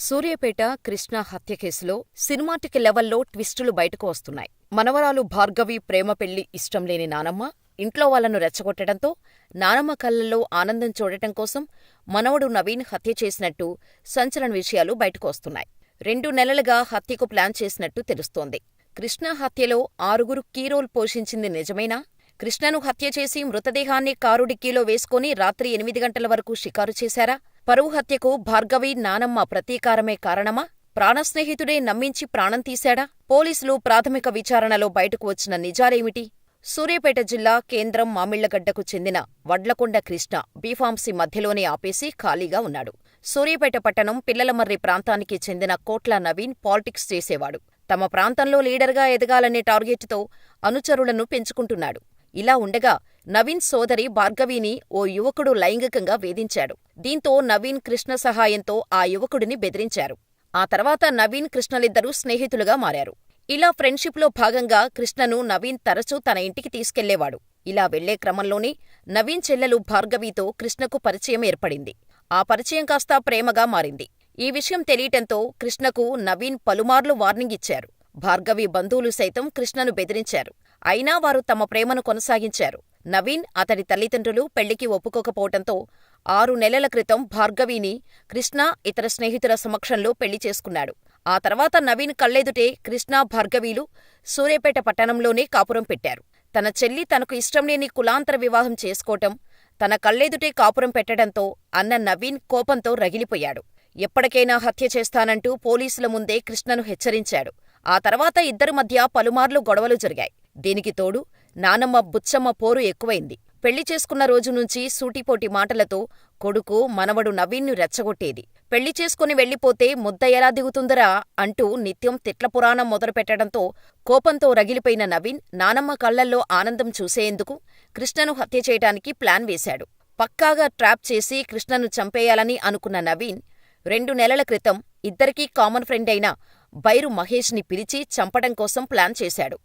సూర్యాపేట కృష్ణ హత్య కేసులో సినిమాటిక్ లెవెల్లో ట్విస్టులు బయటకు వస్తున్నాయి. మనవరాలు భార్గవి ప్రేమ పెళ్ళి ఇష్టం లేని నానమ్మ ఇంట్లో వాళ్ళను రెచ్చగొట్టడంతో నానమ్మ కళ్ళల్లో ఆనందం చూడటం కోసం మనవడు నవీన్ హత్య చేసినట్టు సంచలన విషయాలు బయటకు వస్తున్నాయి. రెండు నెలలుగా హత్యకు ప్లాన్ చేసినట్టు తెలుస్తోంది. కృష్ణ హత్యలో ఆరుగురు కీరోల్ పోషించింది నిజమేనా? కృష్ణను హత్య చేసి మృతదేహాన్ని కారు డిక్కీలో వేసుకుని రాత్రి ఎనిమిది గంటల వరకు షికారు చేశారా? పరువు హత్యకు భార్గవి నానమ్మ ప్రతీకారమే కారణమా? ప్రాణస్నేహితుడే నమ్మించి ప్రాణం తీశాడా? పోలీసులు ప్రాథమిక విచారణలో బయటకు వచ్చిన నిజాలేమిటి? సూర్యాపేట జిల్లా కేంద్రం మామిళ్ళగడ్డకు చెందిన వడ్లకొండ కృష్ణ బీఫాంసీ మధ్యలోనే ఆపేసి ఖాళీగా ఉన్నాడు. సూర్యాపేట పట్టణం పిల్లలమర్రి ప్రాంతానికి చెందిన కోట్ల నవీన్ పాలిటిక్స్ చేసేవాడు. తమ ప్రాంతంలో లీడర్గా ఎదగాలనే టార్గెట్తో అనుచరులను పెంచుకుంటున్నాడు. ఇలా ఉండగా నవీన్ సోదరి భార్గవిని ఓ యువకుడు లైంగికంగా వేధించాడు. దీంతో నవీన్ కృష్ణ సహాయంతో ఆ యువకుడిని బెదిరించారు. ఆ తర్వాత నవీన్ కృష్ణలిద్దరూ స్నేహితులుగా మారారు. ఇలా ఫ్రెండ్షిప్లో భాగంగా కృష్ణను నవీన్ తరచూ తన ఇంటికి తీసుకెళ్ళేవాడు. ఇలా వెళ్ళే క్రమంలోనే నవీన్ చెల్లెలు భార్గవితో కృష్ణకు పరిచయం ఏర్పడింది. ఆ పరిచయం కాస్త ప్రేమగా మారింది. ఈ విషయం తెలియటంతో కృష్ణకు నవీన్ పలుమార్లు వార్నింగ్ ఇచ్చారు. భార్గవి బంధువులు సైతం కృష్ణను బెదిరించారు. అయినా వారు తమ ప్రేమను కొనసాగించారు. నవీన్, అతడి తల్లిదండ్రులు పెళ్ళికి ఒప్పుకోకపోవటంతో ఆరు నెలల క్రితం భార్గవిని కృష్ణ ఇతర స్నేహితుల సమక్షంలో పెళ్ళి చేసుకున్నాడు. ఆ తర్వాత నవీన్ కళ్ళెదుటే కృష్ణ, భార్గవీలు సూర్యపేట పట్టణంలోనే కాపురం పెట్టారు. తన చెల్లి తనకు ఇష్టంలేని కులాంతర వివాహం చేసుకోవటం, తన కళ్ళెదుటే కాపురం పెట్టడంతో అన్న నవీన్ కోపంతో రగిలిపోయాడు. ఎప్పటికైనా హత్య చేస్తానంటూ పోలీసుల ముందే కృష్ణను హెచ్చరించాడు. ఆ తర్వాత ఇద్దరి మధ్య పలుమార్లు గొడవలు జరిగాయి. దీనికి తోడు నానమ్మ బుచ్చమ్మ పోరు ఎక్కువైంది. పెళ్ళి చేసుకున్న రోజు నుంచి సూటిపోటి మాటలతో కొడుకు, మనవడు నవీన్ను రెచ్చగొట్టేది. పెళ్ళి చేసుకుని వెళ్ళిపోతే ముద్ద ఎలా దిగుతుందరా అంటూ నిత్యం తిట్లపురాణం మొదలుపెట్టడంతో కోపంతో రగిలిపోయిన నవీన్ నానమ్మ కళ్ళల్లో ఆనందం చూసేందుకు కృష్ణను హత్య చేయటానికి ప్లాన్ వేశాడు. పక్కాగా ట్రాప్ చేసి కృష్ణను చంపేయాలని అనుకున్న నవీన్ రెండు నెలల క్రితం ఇద్దరికీ కామన్ ఫ్రెండైన బైరు మహేష్ని పిలిచి చంపడం కోసం ప్లాన్ చేశాడు.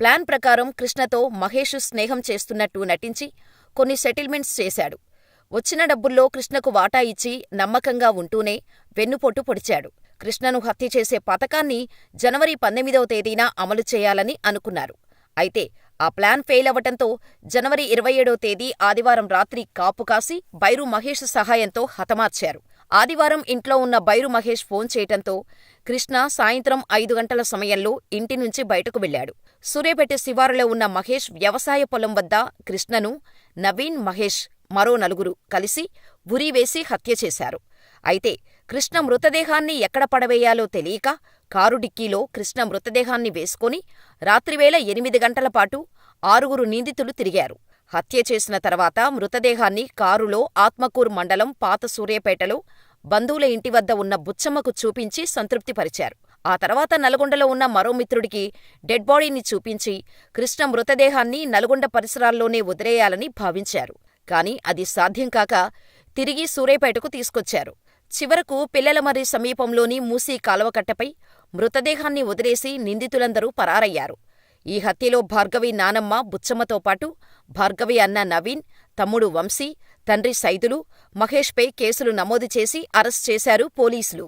ప్లాన్ ప్రకారం కృష్ణతో మహేష్ స్నేహం చేస్తున్నట్టు నటించి కొన్ని సెటిల్మెంట్స్ చేశాడు. వచ్చిన డబ్బుల్లో కృష్ణకు వాటా ఇచ్చి నమ్మకంగా ఉంటూనే వెన్నుపోటు పొడిచాడు. కృష్ణను హత్య చేసే పథకాన్ని జనవరి పంతొమ్మిదవ తేదీన అమలు చేయాలని అనుకున్నారు. అయితే ఆ ప్లాన్ ఫెయిల్ అవటంతో జనవరి ఇరవై ఏడో తేదీ ఆదివారం రాత్రి కాపు కాసి బైరు మహేష్ సహాయంతో హతమార్చారు. ఆదివారం ఇంట్లో ఉన్న బైరు మహేష్ ఫోన్ చేయటంతో కృష్ణ సాయంత్రం ఐదు గంటల సమయంలో ఇంటి నుంచి బయటకు వెళ్ళాడు. సూర్యపేట శివారులో ఉన్న మహేష్ వ్యవసాయ పొలం వద్ద కృష్ణను, నవీన్, మహేష్ మరో నలుగురు కలిసి ఉరివేసి హత్య చేశారు. అయితే కృష్ణ మృతదేహాన్ని ఎక్కడ పడవేయాలో తెలియక కారు డిక్కీలో కృష్ణ మృతదేహాన్ని వేసుకుని రాత్రివేళ ఎనిమిది గంటల పాటు ఆరుగురు నిందితులు తిరిగారు. హత్య చేసిన తర్వాత మృతదేహాన్ని కారులో ఆత్మకూర్ మండలం పాత సూర్యపేటలో బంధువుల ఇంటి వద్ద ఉన్న బుచ్చమ్మకు చూపించి సంతృప్తిపరిచారు. ఆ తర్వాత నల్గొండలో ఉన్న మరో మిత్రుడికి డెడ్ బాడీని చూపించి కృష్ణ మృతదేహాన్ని నల్గొండ పరిసరాల్లోనే వదిలేయాలని భావించారు. కాని అది సాధ్యం కాక తిరిగి సూర్యపేటకు తీసుకొచ్చారు. చివరకు పిల్లలమర్రి సమీపంలోని మూసీ కాలువకట్టపై మృతదేహాన్ని వదిలేసి నిందితులందరూ పరారయ్యారు. ఈ హత్యలో భార్గవి నానమ్మ బుచ్చమ్మతో పాటు భార్గవి అన్న నవీన్, తమ్ముడు వంశీ, తండ్రి సైదులు, మహేష్పై కేసులు నమోదు చేసి అరెస్ట్ చేశారు పోలీసులు.